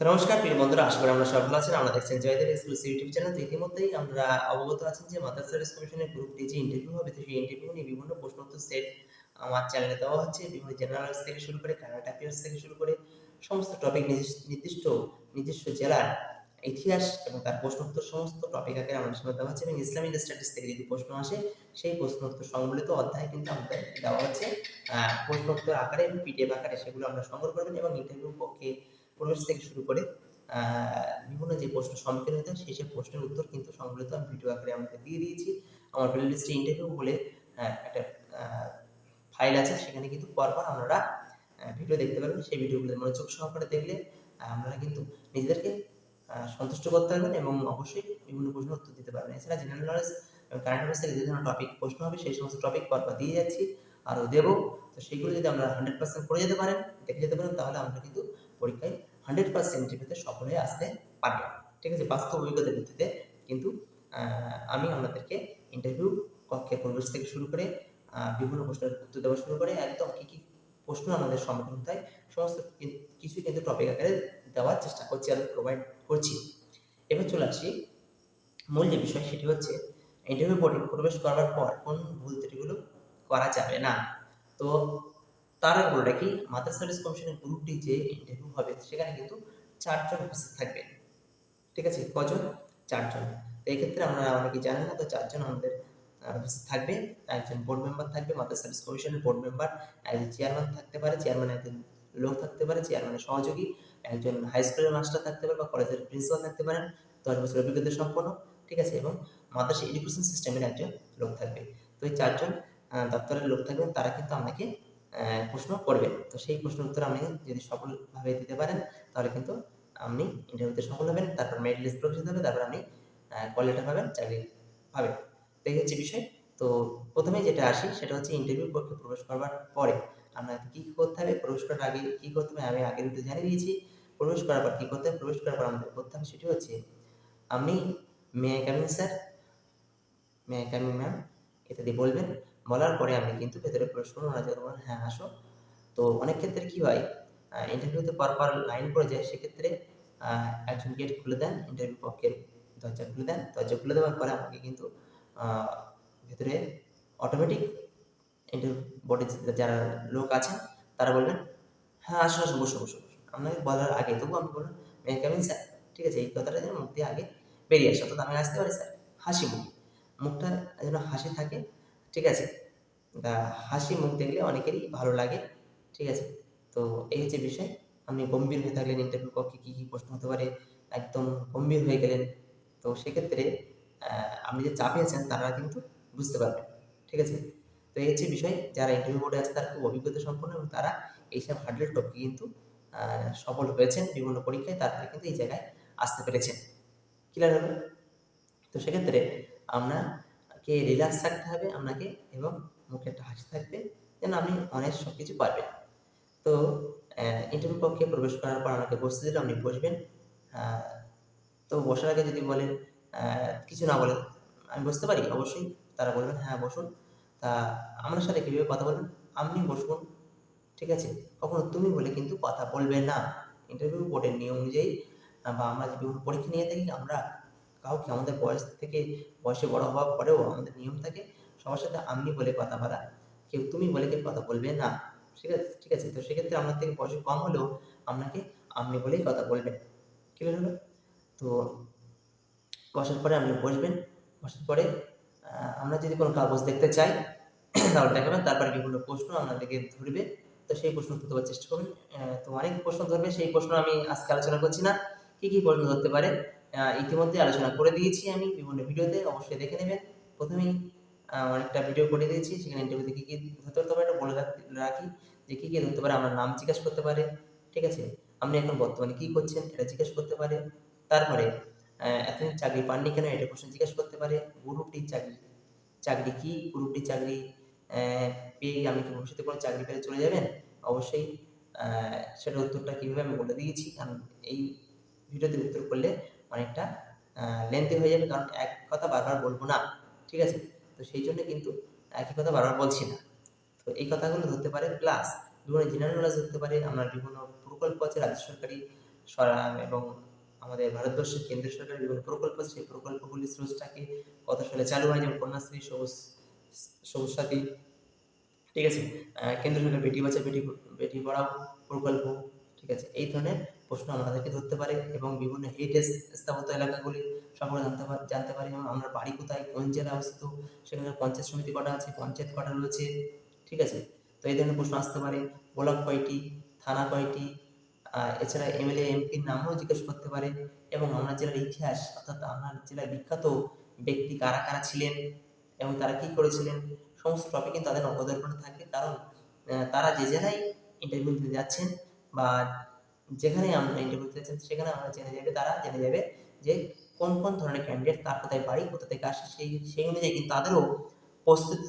নমস্কার প্রিয় বন্ধুরা, আশা করি আমরা সব আছেন। আমরা দেখছেন জয়দেব এক্সক্লুসিভ ইউটিউব চ্যানেল। তো ইতিমধ্যেই আমরা অবগত আছেন যে মাদার সার্ভিস কমিশনের গ্রুপ ডি যে ইন্টারভিউ হবে সেই ইন্টারভিউ নিয়ে বিভিন্ন প্রশ্নোত্তর সেট আমার চ্যানেলে দেওয়া হচ্ছে। বিভিন্ন জেনারেল থেকে শুরু করে কানাডা অ্যাফেয়ার্স থেকে শুরু করে সমস্ত টপিক নির্দিষ্ট নিজস্ব জেলার ইতিহাস এবং তার প্রশ্নোত্তর সমস্ত টপিক আকারে আমাদের সামনে দেওয়া হচ্ছে এবং ইসলামিক স্ট্যাটিস থেকে যদি প্রশ্ন আসে, সেই প্রশ্নোত্তর সংবলিত অধ্যায় কিন্তু আমাদের দেওয়া হচ্ছে। প্রশ্নোত্তর আকারে এবং পিডিএফ আকারে সেগুলো আমরা সংগ্রহ করবেন এবং ইন্টারভিউ পক্ষে প্রবেশ থেকে শুরু করে বিভিন্ন যে প্রশ্ন সম্মুখীন হতে সেই সব প্রশ্নের উত্তর কিন্তু সংবলিত আমি ভিডিও আকারে আমাকে দিয়ে দিয়েছি। আমার প্লে লিস্টে ইন্টারভিউ বলে একটা ফাইল আছে, সেখানে কিন্তু পরপর আপনারা ভিডিও দেখতে পারবেন। সেই ভিডিওগুলো মনোযোগ সহকারে দেখলে আপনারা কিন্তু নিজেদেরকে সন্তুষ্ট করতে পারবেন এবং অবশ্যই বিভিন্ন প্রশ্নের উত্তর দিতে পারবেন। এছাড়া জেনারেল নলেজ এবং কারেন্ট অ্যাফেয়ার্স থেকে যে ধরনের টপিক প্রশ্ন হবে, সেই সমস্ত টপিক পরপর দিয়ে যাচ্ছি, আরও দেবো। তো সেগুলো যদি আমরা হান্ড্রেড পার্সেন্ট করে যেতে পারেন, দেখে যেতে পারেন, তাহলে আমরা কিন্তু পরীক্ষায় হান্ড্রেড পার্সেন্ট ইন্টারভিউতে সফল হয়ে আসতে পারবেন ঠিক আছে? বাস্তব অভিজ্ঞতার ভিত্তিতে কিন্তু আমি আপনাদেরকে ইন্টারভিউ কক্ষে প্রবেশ থেকে শুরু করে বিভিন্ন প্রশ্নের উত্তর দেওয়া শুরু করে, একদম কী কী প্রশ্ন আমাদের সম্মুখীন হতে হয়, সমস্ত কি- কিছুই কিন্তু টপিক আকারে দেওয়ার চেষ্টা করছি আমি প্রোভাইড করছি। এবার চলে আসি, মূল যে বিষয় সেটি হচ্ছে ইন্টারভিউ বোর্ডে প্রবেশ করার পর কোন ভুল ত্রুটিগুলো করা যাবে না? তো তার বলে রাখি মাদার সার্ভিস কমিশনের গ্রুপ ডি যে ইন্টারভিউ হবে সেখানে কিন্তু চারজন উপস্থিত থাকবেন ঠিক আছে? কজন? চারজন। তো এক্ষেত্রে আমরা অনেকে জানেন না, তো চারজন আমাদের থাকবে। একজন বোর্ড মেম্বার থাকবে মাদার সার্ভিস কমিশনের বোর্ড মেম্বার একজন চেয়ারম্যান থাকতে পারে চেয়ারম্যান একজন লোক থাকতে পারে চেয়ারম্যানের সহযোগী, একজন হাই স্কুলের মাস্টার থাকতে পারে বা কলেজের প্রিন্সিপাল থাকতে পারেন। দশ বছর অভিজ্ঞতা সম্পন্ন, ঠিক আছে? এবং মাদ্রাসা এডুকেশন সিস্টেমের একজন লোক থাকবে। তো এই চারজন দপ্তরের লোক থাকবেন, তারা কিন্তু আপনাকে প্রশ্ন করবেন। তো সেই প্রশ্নের উত্তর আপনি যদি সফলভাবে দিতে পারেন, তাহলে কিন্তু আপনি ইন্টারভিউতে সফল হবেন, তারপর মেরিট লিস্ট প্রকাশিত হবে, তারপর আপনি কল লেটার পাবেন, চাকরি পাবেন। তো এই হচ্ছে বিষয়। তো প্রথমে যেটা আসি, সেটা হচ্ছে ইন্টারভিউ পক্ষে প্রবেশ করবার পরে আপনাকে কী করতে হবে, প্রবেশ করার আগে কী করতে হবে, আমি আগের ভিডিও জানিয়ে দিয়েছি। প্রবেশ করার পর কী করতে হবে, প্রবেশ করার পর আমাদের করতে হবে সেটি হচ্ছে, আপনি may I sir may I ma'am ইত্যাদি বলবেন। বলার পরে আপনি কিন্তু ভেতরে প্রবেশ করুন ওরা যখন বলেন, হ্যাঁ আসো। তো অনেক ক্ষেত্রে কী হয় ইন্টারভিউতে পরপর লাইন পড়ে যায়। সেক্ষেত্রে একজন গেট খুলে দেন ইন্টারভিউ পক্ষের দরজা খুলে দেন। দরজা খুলে দেওয়ার পরে আমাকে কিন্তু ভেতরে অটোমেটিক ইন্টারভিউ বোর্ডে যারা লোক আছেন তারা বলবেন হ্যাঁ আসো আসো বসো বসো আপনাকে বলার আগে তবু আমি বললাম মে কামিং স্যার? ঠিক আছে। এই কথাটা যেন মুখ দিয়ে আগে বেরিয়ে আসে। অর্থাৎ আমি আসতে পারি স্যার। হাসি মুখ। মুখটা যেন হাসি থাকে ঠিক আছে? হাসি মুখ দেখলে অনেকেরই ভালো লাগে, ঠিক আছে? তো এই হচ্ছে বিষয়। আপনি গম্ভীর হয়ে থাকলেন ইন্টারভিউ কক্ষে, কী কী প্রশ্ন হতে পারে? একদম গম্ভীর হয়ে গেলেন। তো সেক্ষেত্রে আপনি যে চাপে আছেন, তারা কিন্তু বুঝতে পারবেন ঠিক আছে? তো এই হচ্ছে বিষয়। যারা ইন্টারভিউ বোর্ডে আছে, তারা খুব অভিজ্ঞতা সম্পন্ন এবং তারা এইসব হার্ডেল টপিকে কিন্তু সফল হয়েছেন বিভিন্ন পরীক্ষায়। তারপরে কিন্তু এই জায়গায় আসতে পেরেছেন। ক্লিয়ার হলো তো সেক্ষেত্রে আপনাকে রিল্যাক্স থাকতে হবে, আপনাকে এবং মুখে একটা হাসি থাকবে, যেন আপনি অনেক সব কিছু পারবেন। তো ইন্টারভিউ পক্ষে প্রবেশ করার পর আমাকে বসতে দিলে, আপনি বসবেন। তো বসার আগে যদি বলেন কিছু না বলেন আমি বসতে পারি? অবশ্যই। তারা বলবেন হ্যাঁ বসুন। তা আমার সাথে কীভাবে কথা বলবেন? আপনি বসুন, ঠিক আছে? কখনো তুমি বলে কিন্তু কথা বলবে না। ইন্টারভিউ বোর্ডের নিয়ম অনুযায়ী বা আমরা যে পরীক্ষা নিয়ে থাকি, আমরা কাউকে আমাদের বয়স থেকে বয়সে বড় হওয়ার পরেও আমাদের নিয়ম থাকে, সবার সাথে আপনি বলে কথা বলা, কেউ তুমি বলে কেউ কথা বলবে না, ঠিক আছে ঠিক আছে? তো সেক্ষেত্রে আপনার থেকে বয়স কম হলেও আপনাকে আপনি বলেই কথা বলবেন। ক্লিয়ার হলো? তো বসার পরে আপনি বসবেন, বসার পরে আমরা যদি কোনো কাগজ দেখতে চাই, তাহলে দেখাবেন, তারপরে বিভিন্ন প্রশ্ন আপনাদেরকে ধরবে। তো সেই প্রশ্ন দেওয়ার চেষ্টা করবেন। তো অনেক প্রশ্ন ধরবে, সেই প্রশ্ন আমি আজকে আলোচনা করছি না। কী কী প্রশ্ন ধরতে পারে? ইতিমধ্যে আলোচনা করে দিয়েছি আমি বিভিন্ন ভিডিওতে, অবশ্যই দেখে নেবেন। প্রথমেই অনেকটা ভিডিও করে দিয়েছি, সেখানে ইন্টারভিউতে কী কী ধরতে হতে পারে, এটা বলে রাখ- যে কী কী ধরতে পারে, আমার নাম জিজ্ঞেস করতে পারে, ঠিক আছে? আপনি এখন বর্তমানে কী করছেন, এটা জিজ্ঞেস করতে পারে। তারপরে এতদিন চাকরি পাননি কেন, এটা কোশ্চেন জিজ্ঞেস করতে পারে গ্রুপ ডি চাকরি চাকরি কি গ্রুপ ডি চাকরি পেয়ে আপনি কি ভবিষ্যতে কোনো চাকরি পেয়ে চলে যাবেন? অবশ্যই সেটার উত্তরটা কীভাবে আমি বলে দিয়েছি, কারণ এই ভিডিওতে উত্তর করলে অনেকটা লেন্থি হয়ে যাবে। কারণ এক কথা বারবার বলব না ঠিক আছে? তো সেই জন্য কিন্তু একই কথা বারবার বলছি না। তো এই কথাগুলো ধরতে পারে প্লাস বিভিন্ন জেনারেল নলেজ ধরতে পারে। আমরা বিভিন্ন প্রকল্প আছে রাজ্য সরকারি সরা- এবং আমাদের ভারতবর্ষের কেন্দ্রীয় সরকারের বিভিন্ন প্রকল্প আছে, সেই প্রকল্পগুলির স্রোতটাকে কত সালে চালু হয় যেমন কন্যাশ্রী সবুজ সবুজ সাথী ঠিক আছে? কেন্দ্র সরকার বেটি বাঁচা বেটি বেটি পড়াও প্রকল্প ঠিক আছে? এই ধরনের প্রশ্ন আমাদেরকে ধরতে পারে এবং বিভিন্ন হেরিটেজ স্থাপত্য এলাকাগুলি সম্পর্কে জানতে পারি জানতে পারি। এবং আমরা বাড়ি কোথায়, কোন জেলায় অবস্থিত, সেখানে পঞ্চায়েত সমিতি কটা আছে, পঞ্চায়েত কটা রয়েছে, ঠিক আছে? তো এই ধরনের প্রশ্ন আসতে পারে। ব্লক কয়টি, থানা কয়টি এছাড়া এমএলএ, এমপির নামও জিজ্ঞেস করতে পারে এবং আমরা জেলার ইতিহাস, অর্থাৎ আপনার জেলার বিখ্যাত ব্যক্তি কারা কারা ছিলেন এবং তারা কি করেছিলেন, সমস্ত টপিক তাদের অবদর্পণে থাকে। কারণ তারা যে জেলায় ইন্টারভিউ দিতে যাচ্ছেন বা যেখানে আমরা ইন্টারভিউ দিতে সেখানে আমরা জেনে যাবে তারা, জেনে যাবে যে কোন কোন ধরনের ক্যান্ডিডেট কার কোথায় বাড়ি, কোথা থেকে আসে, সেই সেই অনুযায়ী কিন্তু তাদেরও প্রস্তুতি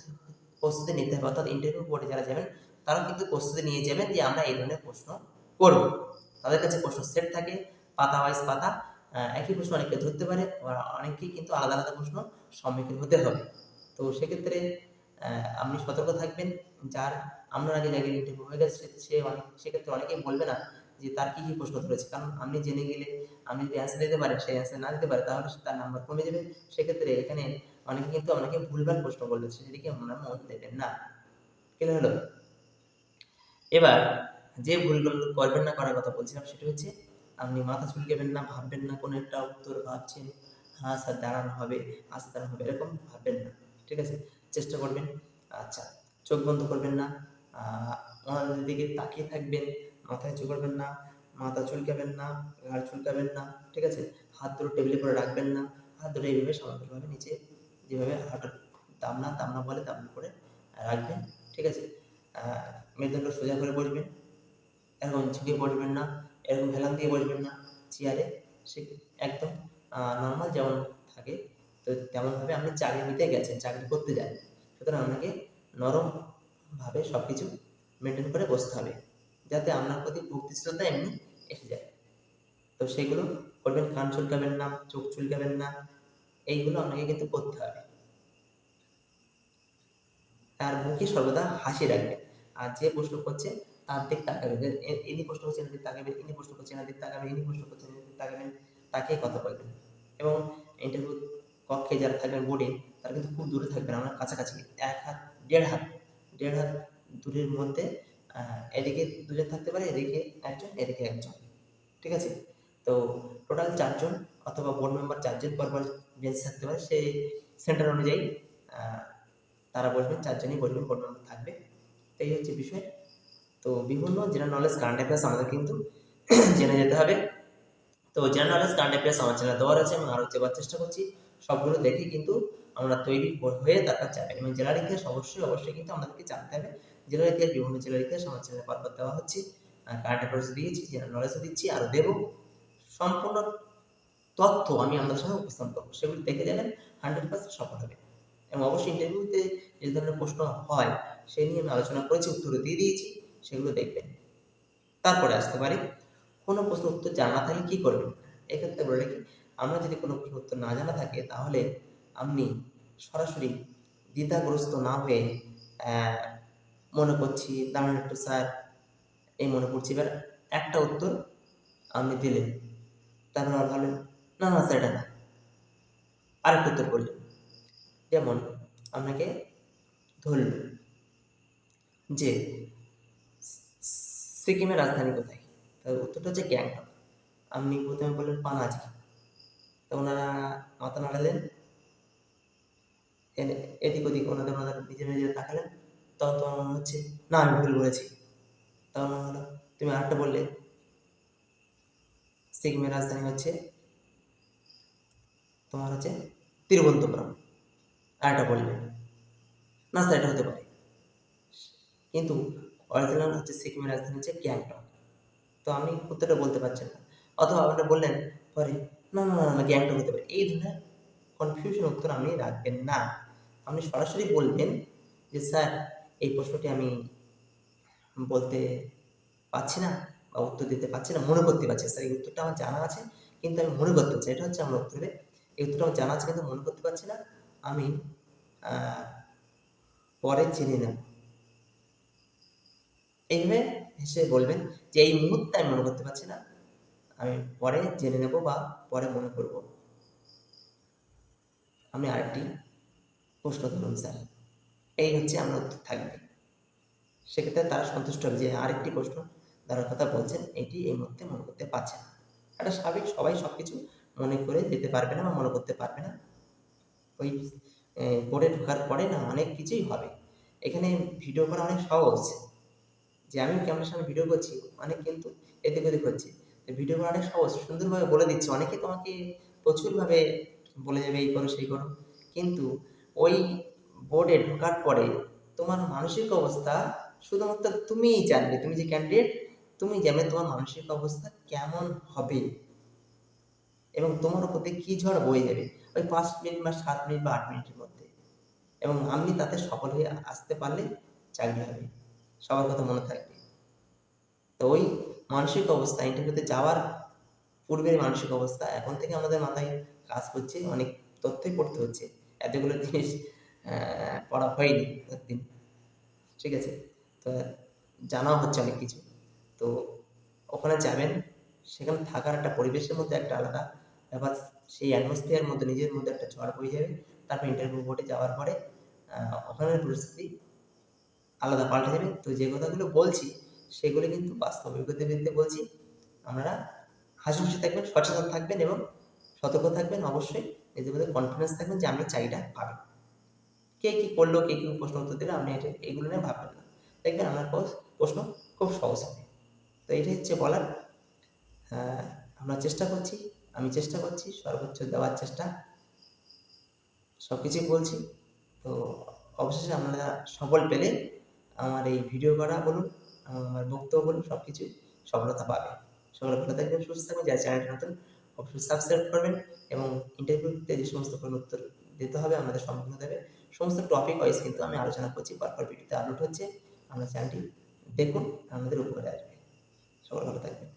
প্রস্তুতি নিতে হবে। অর্থাৎ ইন্টারভিউ বোর্ডে যারা যাবেন, তারাও কিন্তু প্রস্তুতি নিয়ে যাবেন যে আমরা এই ধরনের প্রশ্ন করব। তাদের কাছে প্রশ্ন সেট থাকে, পাতা ওয়াইজ পাতা একই প্রশ্ন অনেকে ধরতে পারে অনেকেই কিন্তু আলাদা আলাদা প্রশ্ন সম্মুখীন হতে হবে। তো সেক্ষেত্রে আপনি সতর্ক থাকবেন। যার, আপনার আগে জায়গায় ইন্টারভিউ হয়ে গেছে, সে অনেক, সেক্ষেত্রে অনেকেই বলবে না যে তার কি কি প্রশ্ন ধরেছে? কারণ আপনি জেনে গেলে আপনি যদি অ্যান্সার দিতে পারেন সেই অ্যান্সার না দিতে পারে, তাহলে তার নাম্বার কমে যাবে। সেক্ষেত্রে এখানে অনেকে কিন্তু আপনাকে ভুলভাল প্রশ্ন করবে সেদিকে আপনারা মন দেবেন না। ক্লিয়ার হলো? এবার যে ভুলগুলো করবেন না করার কথা বলছিলাম, সেটা হচ্ছে আপনি মাথা চুলকেবেন না, ভাববেন না, কোনো একটা উত্তর ভাবছেন হ্যাঁ স্যার দাঁড়ানো হবে, আস্তে দাঁড়ানো হবে, এরকম ভাববেন না, ঠিক আছে? চেষ্টা করবেন। আচ্ছা চোখ বন্ধ করবেন না ওনাদের দিকে তাকিয়ে থাকবেন মাথায় চোখ করবেন না, মাথা চুলকাবেন না ঘাড় চুলকাবেন না, ঠিক আছে? হাত দুটো টেবিলে উপরে রাখবেন না, হাত দুটো এইভাবে সামান্যভাবে নিচে যেভাবে হাঁটার তামনা তামনা বলে তামনা করে রাখবেন, ঠিক আছে? মেরুদণ্ড সোজা করে বসবেন, এরকম ঝুঁকে বসবেন না, এরকম হেলান দিয়ে বসবেন না, চেয়ারে সে একদম নর্মাল যেমন থাকে, তো তেমনভাবে আপনি চাকরি নিতে গেছেন, চাকরি করতে যান, সুতরাং আপনাকে নরমভাবে সব কিছু মেনটেন করে বসতে হবে। যাতে আপনার প্রতি ভক্তি শ্রদ্ধা এমনি এসে যায়। তো সেগুলো করবেন, কান চুলকাবেন না, চোখ চুলকাবেন না, এইগুলো আপনাকে কিন্তু করতে হবে। তার মুখে সর্বদা হাসি রাখবেন। আর যে প্রশ্ন করছে, তার দিক তাকাবেন। ইনি প্রশ্ন করছেন এনার তাকাবেন, ইনি প্রশ্ন করছেন এনার দিক তাকাবেন, ইনি প্রশ্ন করছেন এনার তাকাবেন তাকেই কথা বলবেন। এবং ইন্টারভিউ কক্ষে যারা থাকবেন বোর্ডে তারা কিন্তু খুব দূরে থাকবেন আমরা কাছাকাছি। এক হাত, দেড় হাত দেড় হাত দূরের মধ্যে এদিকে দুজন থাকতে পারে, এদিকে একজন এদিকে একজন। ঠিক আছে? তো টোটাল চারজন অথবা বোর্ড মেম্বার চারজন পরপর বেঞ্চ থাকতে পারে। সেই সেন্টার অনুযায়ী তারা বসবেন, চারজনই বসবেন বোর্ড মেম্বার থাকবে। এই হচ্ছে বিষয়। তো বিভিন্ন জেনারেল নলেজ কারেন্ট অ্যাফেয়ার্স আমাদের কিন্তু জেনে যেতে হবে। তো জেনারেল নলেজ কারেন্ট অ্যাফেয়ার্স আমার চ্যানেল দেওয়ার আছে, আমি আরও দেওয়ার চেষ্টা করছি। সবগুলো দেখে কিন্তু আমরা তৈরি হয়ে তারপর যাবেন এবং জেলার ইতিহাস অবশ্যই অবশ্যই কিন্তু আমাদেরকে জানতে হবে। জেলার ইতিহাস বিভিন্ন জেলার ইতিহাস আমার চ্যানেলে পরপর দেওয়া হচ্ছে। কারেন্ট অ্যাফেয়ার্স দিয়েছি জেনারেল নলেজও দিচ্ছি আরও দেবো। সম্পূর্ণ তথ্য আমি আপনাদের সামনে উপস্থাপন করব। সেগুলি দেখে যাবেন হান্ড্রেড পার্সেন্ট সফল হবে। এবং অবশ্যই ইন্টারভিউতে যে ধরনের প্রশ্ন হয় সেই নিয়ে আমি আলোচনা করেছি উত্তর দিয়ে দিয়েছি, সেগুলো দেখবেন। তারপরে আসতে পারি। কোনো প্রশ্ন উত্তর জানা থাকলে কী করবেন? এক্ষেত্রে বলে রাখি, আমরা যদি কোনো প্রশ্ন উত্তর না জানা থাকে, তাহলে আপনি সরাসরি দ্বিধাগ্রস্ত না হয়ে মনে করছি, দাঁড়ান একটু স্যার। এই মনে করছি, এবার একটা উত্তর আপনি দিলেন। তারপর আবার ভাবলেন না না, স্যার, এটা না। আরেকটা উত্তর করলেন যেমন আপনাকে ধরল যে সিকিমের রাজধানী কোথায়? তার উত্তরটা হচ্ছে গ্যাংটক। আপনি প্রথমে বললেন পানাজি। তো ওনারা মাথা নাড়ালেন এদিক ওদিক ওনাদের ওনাদের নিজের নিজের তাকালেন। তখন তোমার মনে হচ্ছে, না, আমি ভুল বলেছি। তখন মনে হলো, তুমি আরেকটা বললে। সিকিমের রাজধানী হচ্ছে, তোমার হচ্ছে তিরুবনন্তপুরম। আরেকটা বললে। না, স্যার, এটা হতে পারে। কিন্তু অরিজিনাল হচ্ছে সিকিমের রাজধানী হচ্ছে গ্যাংটক। তো আমি উত্তরটা বলতে পারছি না। অথবা আপনারা বললেন পরে, না না না না গ্যাংটক হতে পারে। এই ধরনের কনফিউশন উত্তর আপনি রাখবেন না। আপনি সরাসরি বলবেন যে, স্যার এই প্রশ্নটি আমি বলতে পারছি না বা উত্তর দিতে পারছি না, মনে করতে পারছি স্যার, এই উত্তরটা আমার জানা আছে, কিন্তু আমি মনে করতে পারছি এটা হচ্ছে আমার উত্তরে এই উত্তরটা আমার জানা আছে, কিন্তু মনে করতে পারছি না। আমি পরে জেনে নেব। এইভাবে হেসে বলবেন যে এই মুহূর্তে আমি মনে করতে পারছি না। আমি পরে জেনে নেব বা পরে মনে করব। আমি আরেকটি প্রশ্ন ধরুন স্যার। এই হচ্ছে আমার উত্তর থাকবে। সেক্ষেত্রে তারা সন্তুষ্ট হবে যে আরেকটি প্রশ্ন ধরার কথা বলছেন, এটি এই মুহূর্তে মনে করতে পারছে না। এটা স্বাভাবিক, সবাই সব কিছু মনে করে যেতে পারবে না বা মনে করতে পারবে না। ওই বোর্ডে ঢোকার পরে না অনেক কিছুই হবে। এখানে ভিডিও করা অনেক সহজ যে আমি ক্যামেরার সামনে ভিডিও করছি, অনেক কিন্তু এদিক ওদিক হচ্ছে। ভিডিও করা অনেক সহজ, সুন্দরভাবে বলে দিচ্ছে। অনেকে তোমাকে প্রচুরভাবে বলে যাবে এই করো, সেই করো। কিন্তু ওই বোর্ডে ঢোকার পরে তোমার মানসিক অবস্থা শুধুমাত্র তুমিই জানবে, তুমি যে ক্যান্ডিডেট তুমি জানবে তোমার মানসিক অবস্থা কেমন হবে এবং তোমার উপর কী ঝড় বয়ে যাবে ওই পাঁচ মিনিট বা সাত মিনিট বা আট মিনিটের মধ্যে এবং আমি তাতে সফল হয়ে আসতে পারলে চাকরি হবে, সবার কথা মনে থাকবে। তো ওই মানসিক অবস্থা ইন্টারভিউতে যাওয়ার পূর্বের মানসিক অবস্থা, এখন থেকে আমাদের মাথায় কাজ করছে, অনেক তথ্যই পড়তে হচ্ছে, এতগুলো জিনিস পড়া হয়নি একদিন। ঠিক আছে? তো জানাও হচ্ছে অনেক কিছু। তো ওখানে যাবেন, সেখানে থাকার একটা পরিবেশের মধ্যে একটা আলাদা ব্যাপার, সেই অ্যাটমসফিয়ার মধ্যে, নিজের মধ্যে একটা ঝড় বয়ে যাবে। তারপর ইন্টারভিউ বোর্ডে যাওয়ার পরে ওখানের পরিস্থিতি আলাদা পাল্টে যাবে তো যে কথাগুলো বলছি, সেগুলো কিন্তু বাস্তব অভিজ্ঞতার ভিত্তিতে বলছি। আপনারা হাসি খুশি থাকবেন, সচেতন থাকবেন এবং সতর্ক থাকবেন। অবশ্যই নিজের মধ্যে কনফিডেন্স থাকবেন যে আপনি চাকরিটা পাবেন। কে কী করল কে কী প্রশ্ন উত্তর দিলে আপনি এটা এগুলো নিয়ে ভাববেন না। দেখবেন প্রশ- প্রশ্ন খুব সহজ হবে। তো এটাই হচ্ছে বলার আহ, আমরা চেষ্টা করছি আমি চেষ্টা করছি সর্বোচ্চ দেওয়ার চেষ্টা। সব কিছুই বলছি। তো অবশেষে আপনারা সফল পেলে আমার এই ভিডিও করা বলুন আমার বক্তব্য বলুন সব কিছুই সফলতা পাবে। সকলে ভালো থাকবেন সুস্থ থাকবেন যারা চ্যানেলটি নতুন অবশ্যই সাবস্ক্রাইব করবেন এবং ইন্টারভিউতে যে সমস্ত প্রশ্ন উত্তর দিতে হবে আমাদের সম্পূর্ণ দেবে। সমস্ত টপিক ওয়াইজ কিন্তু আমি আলোচনা করছি, পরপর ভিডিওতে আপলোড হচ্ছে। আমরা চ্যানেলটি দেখুন, আমাদের উপকারে আসবে। সবার ভালো থাকবেন।